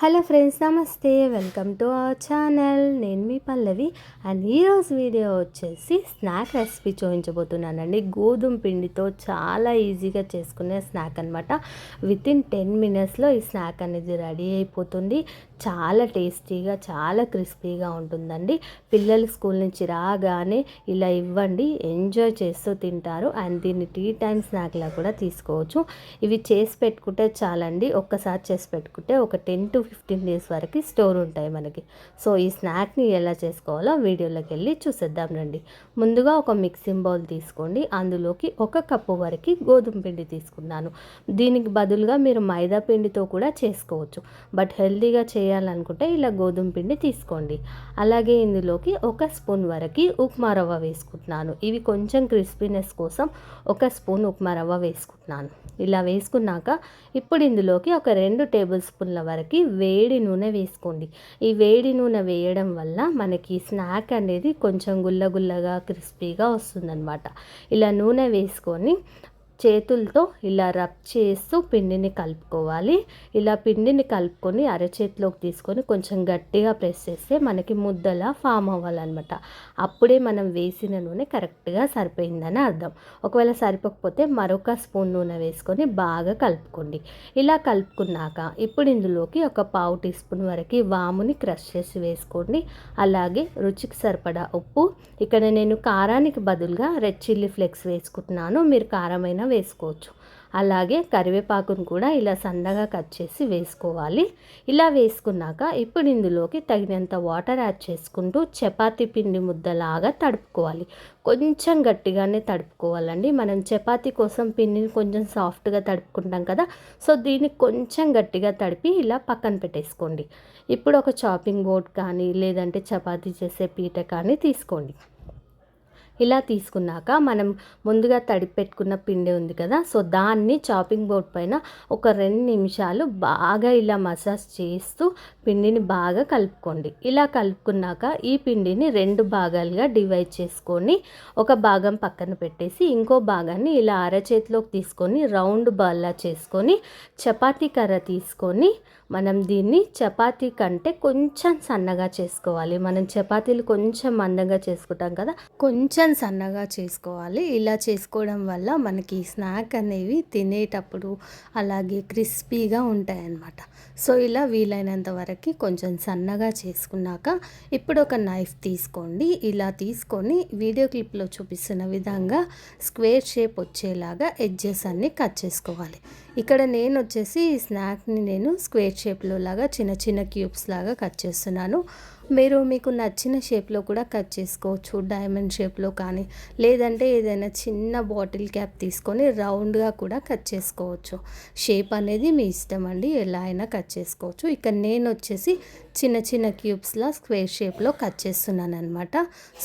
Hello friends నమస్తే. Welcome to our channel. నేను మీ పల్లవి అండ్ ఈరోజు వీడియో వచ్చేసి స్నాక్ రెసిపీ చూపించబోతున్నానండి. గోధుమ పిండితో చాలా ఈజీగా చేసుకునే స్నాక్ అనమాట విత్ ఇన్ టెన్ మినిట్స్లో ఈ స్నాక్ అనేది రెడీ అయిపోతుంది. చాలా టేస్టీగా చాలా క్రిస్పీగా ఉంటుందండి. పిల్లలు స్కూల్ నుంచి రాగానే ఇలా ఇవ్వండి ఎంజాయ్ చేస్తూ తింటారు. అండ్ దీన్ని టీ టైం స్నాక్లా కూడా తీసుకోవచ్చు. ఇవి చేసి పెట్టుకుంటే చాలండి. ఒక్కసారి చేసి పెట్టుకుంటే ఒక టెన్ టు ఫిఫ్టీన్ డేస్ వరకు స్టోర్ ఉంటాయి మనకి. సో ఈ స్నాక్ని ఎలా చేసుకోవాలో వీడియోలోకి వెళ్ళి చూసేద్దాం రండి. ముందుగా ఒక మిక్సింగ్ బౌల్ తీసుకోండి. అందులోకి ఒక కప్పు వరకు గోధుమ పిండి తీసుకున్నాను. దీనికి బదులుగా మీరు మైదా పిండితో కూడా చేసుకోవచ్చు. బట్ హెల్తీగా చేయాలనుకుంటే ఇలా గోధుమ పిండి తీసుకోండి. అలాగే ఇందులోకి ఒక స్పూన్ వరకు ఉప్మా రవ్వ వేసుకుంటున్నాను. ఇవి కొంచెం క్రిస్పీనెస్ కోసం ఒక స్పూన్ ఉప్మా రవ్వ వేసుకుంటున్నాను. ఇలా వేసుకున్నాక ఇప్పుడు ఇందులోకి ఒక రెండు టేబుల్ స్పూన్ల వరకు వేడి నూనె వేసుకోండి. ఈ వేడి నూనె వేయడం వల్ల మనకి స్నాక్ అనేది కొంచెం గుల్లగుల్లగా క్రిస్పీగా వస్తుందన్నమాట. ఇలా నూనె వేసుకొని చేతులతో ఇలా రబ్ చేస్తూ పిండిని కలుపుకోవాలి. ఇలా పిండిని కలుపుకొని అరచేతిలోకి తీసుకొని కొంచెం గట్టిగా ప్రెస్ చేస్తే మనకి ముద్దలా ఫామ్ అవ్వాలన్నమాట. అప్పుడే మనం వేసిన నూనె కరెక్ట్గా సరిపోయిందని అర్థం. ఒకవేళ సరిపోకపోతే మరొక స్పూన్ నూనె వేసుకొని బాగా కలుపుకోండి. ఇలా కలుపుకున్నాక ఇప్పుడు ఇందులోకి ఒక పావు టీ స్పూన్ వరకు వాముని క్రష్ చేసి వేసుకోండి. అలాగే రుచికి సరిపడా ఉప్పు. ఇక్కడ నేను కారానికి బదులుగా రెడ్ చిల్లీ ఫ్లేక్స్ వేసుకుంటున్నాను. మీరు కారమైన వేసుకోవచ్చు. అలాగే కరివేపాకును కూడా ఇలా సన్నగా కట్ చేసి వేసుకోవాలి. ఇలా వేసుకున్నాక ఇప్పుడు ఇందులోకి తగినంత వాటర్ యాడ్ చేసుకుంటూ చపాతి పిండి ముద్దలాగా తడుపుకోవాలి. కొంచెం గట్టిగానే తడుపుకోవాలండి. మనం చపాతి కోసం పిండిని కొంచెం సాఫ్ట్గా తడుపుకుంటాం కదా సో దీన్ని కొంచెం గట్టిగా తడిపి ఇలా పక్కన పెట్టేసుకోండి. ఇప్పుడు ఒక చాపింగ్ బోర్డ్ కానీ లేదంటే చపాతీ చేసే పీట కానీ తీసుకోండి. ఇలా తీసుకున్నాక మనం ముందుగా తడిపి పెట్టుకున్న పిండి ఉంది కదా సో దాన్ని చాపింగ్ బోర్డ్ పైన ఒక రెండు నిమిషాలు బాగా ఇలా మసాజ్ చేస్తూ పిండిని బాగా కలుపుకోండి. ఇలా కలుపుకున్నాక ఈ పిండిని రెండు భాగాలుగా డివైడ్ చేసుకొని ఒక భాగం పక్కన పెట్టేసి ఇంకో భాగాన్ని ఇలా అరచేతిలోకి తీసుకొని రౌండ్ బాల్లా చేసుకొని చపాతీ కర్ర తీసుకొని మనం దీన్ని చపాతీ కంటే కొంచెం సన్నగా చేసుకోవాలి. మనం చపాతీలు కొంచెం మందంగా చేసుకుంటాం కదా కొంచెం సన్నగా చేసుకోవాలి. ఇలా చేసుకోవడం వల్ల మనకి స్నాక్ అనేవి తినేటప్పుడు అలాగే క్రిస్పీగా ఉంటాయన్నమాట. సో ఇలా వీలైనంత వరకు కొంచెం సన్నగా చేసుకున్నాక ఇప్పుడు ఒక నైఫ్ తీసుకోండి. ఇలా తీసుకొని వీడియో క్లిప్లో చూపిస్తున్న విధంగా స్క్వేర్ షేప్ వచ్చేలాగా ఎడ్జెస్ అన్నీ కట్ చేసుకోవాలి. ఇక్కడ నేను వచ్చేసి ఈ స్నాక్ని నేను స్క్వేర్ షేప్లో లాగా చిన్న చిన్న క్యూబ్స్ లాగా కట్ చేస్తున్నాను. మీరు మీకు నచ్చిన షేప్లో కూడా కట్ చేసుకోవచ్చు. డైమండ్ షేప్లో కానీ లేదంటే ఏదైనా చిన్న బాటిల్ క్యాప్ తీసుకొని రౌండ్గా కూడా కట్ చేసుకోవచ్చు. షేప్ అనేది మీ ఇష్టం అండి ఎలా అయినా కట్ చేసుకోవచ్చు. ఇక్కడ నేను వచ్చేసి చిన్న చిన్న క్యూబ్స్లా స్క్వేర్ షేప్లో కట్ చేస్తున్నాను అనమాట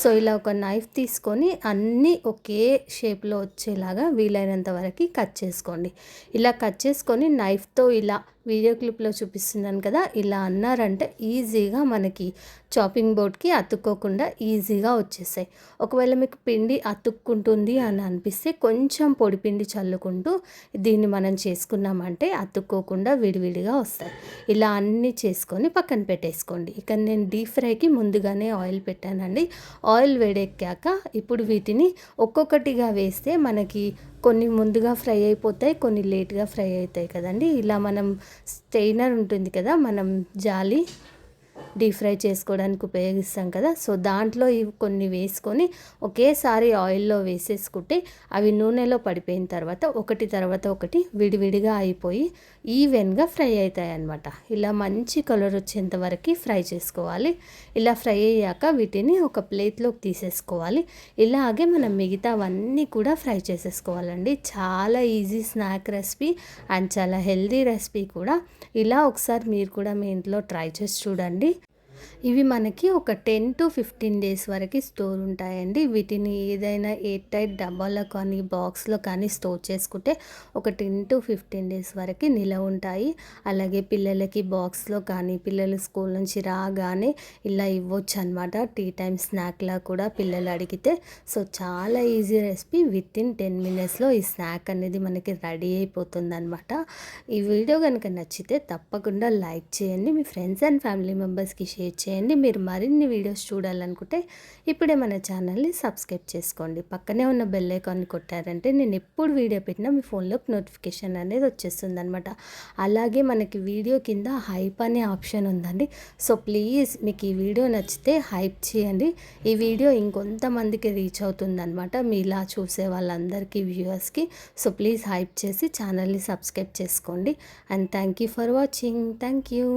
సో ఇలా ఒక నైఫ్ తీసుకొని అన్నీ ఒకే షేప్లో వచ్చేలాగా వీలైనంత వరకు కట్ చేసుకోండి. ఇలా కట్ చేసుకొని నైఫ్తో ఇలా వీడియో క్లిప్లో చూపిస్తున్నాను కదా ఇలా అన్నారంటే ఈజీగా మనకి చాపింగ్ బోర్డ్కి అతుక్కోకుండా ఈజీగా వచ్చేసాయి. ఒకవేళ మీకు పిండి అతుక్కుంటుంది అని అనిపిస్తే కొంచెం పొడి పిండి చల్లుకుంటూ దీన్ని మనం చేసుకున్నామంటే అతుక్కోకుండా విడివిడిగా వస్తాయి. ఇలా అన్నీ చేసుకొని పక్కన పెట్టేసుకోండి. ఇక నేను డీప్ ఫ్రైకి ముందుగానే ఆయిల్ పెట్టానండి. ఆయిల్ వేడెక్కాక ఇప్పుడు వీటిని ఒక్కొక్కటిగా వేస్తే మనకి కొన్ని ముందుగా ఫ్రై అయిపోతాయి కొన్ని లేట్గా ఫ్రై అవుతాయి కదండి. ఇలా మనం స్టెయినర్ ఉంటుంది కదా మనం జాలి డీప్ ఫ్రై చేసుకోవడానికి ఉపయోగిస్తాం కదా. సో దాంట్లో ఇవి కొన్ని వేసుకొని ఒకేసారి ఆయిల్లో వేసేసుకుంటే అవి నూనెలో పడిపోయిన తర్వాత ఒకటి తర్వాత ఒకటి విడివిడిగా అయిపోయి ఈవెన్గా ఫ్రై అవుతాయి అన్నమాట ఇలా మంచి కలర్ వచ్చేంత వరకు ఫ్రై చేసుకోవాలి. ఇలా ఫ్రై అయ్యాక వీటిని ఒక ప్లేట్లోకి తీసేసుకోవాలి. ఇలాగే మనం మిగతావన్నీ కూడా ఫ్రై చేసేసుకోవాలండి. చాలా ఈజీ స్నాక్ రెసిపీ అండ్ చాలా హెల్దీ రెసిపీ కూడా. ఇలా ఒకసారి మీరు కూడా మీ ఇంట్లో ట్రై చేసి చూడండి. ఇవి మనకి ఒక టెన్ టు ఫిఫ్టీన్ డేస్ వరకు స్టోర్ ఉంటాయండి. వీటిని ఏదైనా ఎయిర్ టైట్ డబ్బాలో కానీ బాక్స్లో కానీ స్టోర్ చేసుకుంటే ఒక టెన్ టు ఫిఫ్టీన్ డేస్ వరకు నిలవ ఉంటాయి. అలాగే పిల్లలకి బాక్స్లో కానీ పిల్లలు స్కూల్ నుంచి రాగానే ఇలా ఇవ్వచ్చు అనమాట టీ టైం స్నాక్లా కూడా పిల్లలు అడిగితే. సో చాలా easy recipe. With in ten మినిట్స్లో ఈ స్నాక్ అనేది మనకి రెడీ అయిపోతుంది అనమాట ఈ వీడియో కనుక నచ్చితే తప్పకుండా లైక్ చేయండి. మీ ఫ్రెండ్స్ అండ్ ఫ్యామిలీ మెంబర్స్కి షేర్ చేయండి. మీరు మరిన్ని వీడియోస్ చూడాలనుకుంటే ఇప్పుడే మన ఛానల్ని సబ్స్క్రైబ్ చేసుకోండి. పక్కనే ఉన్న బెల్ ఐకాన్ని కొట్టారంటే నేను ఎప్పుడు వీడియో పెట్టినా మీ ఫోన్లోకి నోటిఫికేషన్ అనేది వచ్చేస్తుంది అనమాట అలాగే మనకి వీడియో కింద హైప్ అనే ఆప్షన్ ఉందండి. సో ప్లీజ్ మీకు ఈ వీడియో నచ్చితే హైప్ చేయండి. ఈ వీడియో ఇంకొంతమందికి రీచ్ అవుతుందన్నమాట. మీ ఇలా చూసే వాళ్ళందరికీ వ్యూవర్స్కి. సో ప్లీజ్ హైప్ చేసి ఛానల్ని సబ్స్క్రైబ్ చేసుకోండి. And thank you for watching. Thank you.